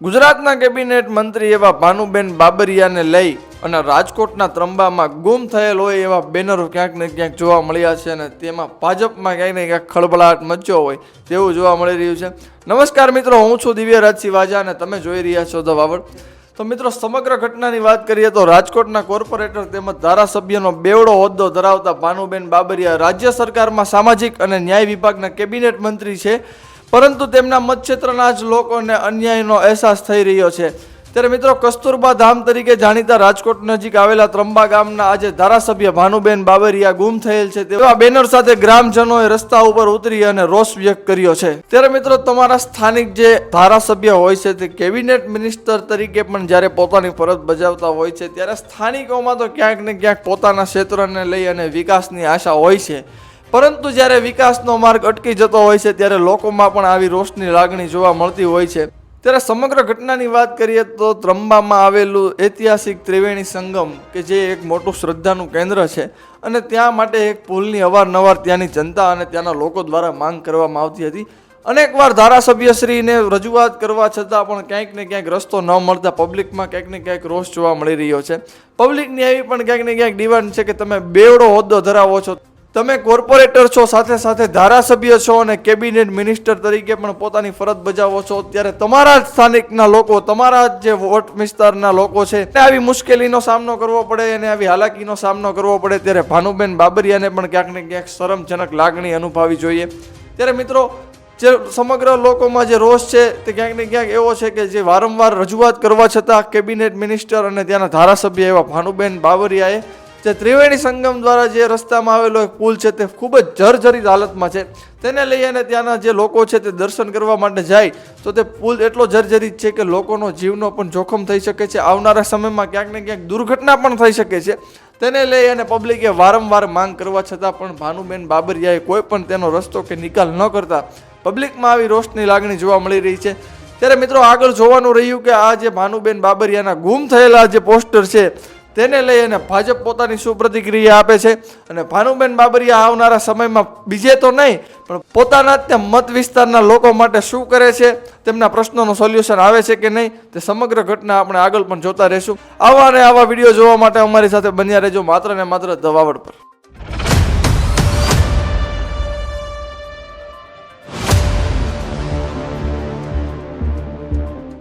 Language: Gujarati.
ગુજરાતના કેબિનેટ મંત્રી એવા ભાનુબેન બાબરિયાને લઈ અને રાજકોટના ત્રંબામાં ગુમ થયેલ હોય એવા બેનરો ક્યાંક ને ક્યાંક જોવા મળ્યા છે અને તેમાં ભાજપમાં ક્યાંક ને ક્યાંક ખળબળાટ મચ્યો હોય તેવું જોવા મળી રહ્યું છે. નમસ્કાર મિત્રો, હું છું દિવ્ય રાજસિંહ વાજા અને તમે જોઈ રહ્યા છો ધ વાવડ. તો મિત્રો, સમગ્ર ઘટનાની વાત કરીએ તો રાજકોટના કોર્પોરેટર તેમજ ધારાસભ્યનો બેવડો હોદ્દો ધરાવતા ભાનુબેન બાબરિયા રાજ્ય સરકારમાં સામાજિક અને ન્યાય વિભાગના કેબિનેટ મંત્રી છે. પરંતુ તેમના મતક્ષેત્રના જ લોકોને અન્યાયનો અહેસાસ થઈ રહ્યો છે. ત્યારે મિત્રો, કસ્તુરબા ધામ તરીકે જાણીતા રાજકોટ નજીક આવેલા ત્રંબા ગામના આજે ધારાસભ્ય ભાનુબેન બાબરિયા ગુમ થયેલ છે. તેવા બેનર સાથે ગ્રામજનોએ રસ્તા ઉપર ઉતરી અને રોષ વ્યક્ત કર્યો છે. ત્યારે મિત્રો, તમારા સ્થાનિક જે ધારાસભ્ય હોય છે તે કેબિનેટ મિનિસ્ટર તરીકે પણ જ્યારે પોતાની ફરજ બજાવતા હોય છે, ત્યારે સ્થાનિકોમાં તો ક્યાંક ને ક્યાંક પોતાના ક્ષેત્રને લઈ અને વિકાસની આશા હોય છે. પરંતુ જ્યારે વિકાસનો માર્ગ અટકી જતો હોય છે, ત્યારે લોકોમાં પણ આવી રોષની લાગણી જોવા મળતી હોય છે. ત્યારે સમગ્ર ઘટનાની વાત કરીએ તો ત્રંબામાં આવેલું ઐતિહાસિક ત્રિવેણી સંગમ, કે જે એક મોટું શ્રદ્ધાનું કેન્દ્ર છે અને ત્યાં માટે એક પુલની અવારનવાર ત્યાંની જનતા અને ત્યાંના લોકો દ્વારા માંગ કરવામાં આવતી હતી. અનેકવાર ધારાસભ્યશ્રીને રજૂઆત કરવા છતાં પણ ક્યાંક ને ક્યાંક રસ્તો ન મળતા પબ્લિકમાં ક્યાંક ને ક્યાંક રોષ જોવા મળી રહ્યો છે. પબ્લિકની એવી પણ ક્યાંક ને ક્યાંક ડિમાન્ડ છે કે તમે બેવડો હોદ્દો ધરાવો છો. તમે કોર્પોરેટર છો, સાથે સાથે ધારાસભ્ય છો અને કેબિનેટ મિનિસ્ટર તરીકે પણ પોતાની ફરજ બજાવો છો, ત્યારે તમારા જ સ્થાનિકના લોકો, તમારા જ જે વોટ વિસ્તારના લોકો છે તે આવી મુશ્કેલીનો સામનો કરવો પડે અને આવી હાલાકીનો સામનો કરવો પડે, ત્યારે ભાનુબેન બાબરિયાને પણ ક્યાંક ને ક્યાંક શરમજનક લાગણી અનુભવવી જોઈએ. ત્યારે મિત્રો, જે સમગ્ર લોકોમાં જે રોષ છે, તે ક્યાંક ને ક્યાંક એવો છે કે જે વારંવાર રજૂઆત કરવા છતાં કેબિનેટ મિનિસ્ટર અને ત્યાંના ધારાસભ્ય એવા ભાનુબેન બાબરિયાએ જે ત્રિવેણી સંગમ દ્વારા જે રસ્તામાં આવેલો એક પુલ છે તે ખૂબ જ જર્જરિત હાલતમાં છે. તેને લઈ અને ત્યાંના જે લોકો છે તે દર્શન કરવા માટે જાય, તો તે પુલ એટલો જર્જરિત છે કે લોકોનો જીવનો પણ જોખમ થઈ શકે છે. આવનારા સમયમાં ક્યાંક ને ક્યાંક દુર્ઘટના પણ થઈ શકે છે. તેને લઈ અને પબ્લિકે વારંવાર માંગ કરવા છતાં પણ ભાનુબેન બાબરિયાએ કોઈ પણ તેનો રસ્તો કે નિકાલ ન કરતા પબ્લિકમાં આવી રોષની લાગણી જોવા મળી રહી છે. ત્યારે મિત્રો આગળ જોવાનું રહ્યું કે આ જે ભાનુબેન બાબરિયાના ગુમ થયેલા જે પોસ્ટર છે તેને લઈ અને ભાજપ પોતાની શું પ્રતિક્રિયા આપે છે અને ભાનુબેન બાબરિયા આવનારા સમયમાં બીજે તો નહીં, પણ પોતાના જ મત વિસ્તારના લોકો માટે શું કરે છે, તેમના પ્રશ્નોનું સોલ્યુશન આવે છે કે નહીં, તે સમગ્ર ઘટના આપણે આગળ પણ જોતા રહેશું. આવા અને આવા વીડિયો જોવા માટે અમારી સાથે બન્યા રહેજો માત્ર ને માત્ર દવાવડ પર.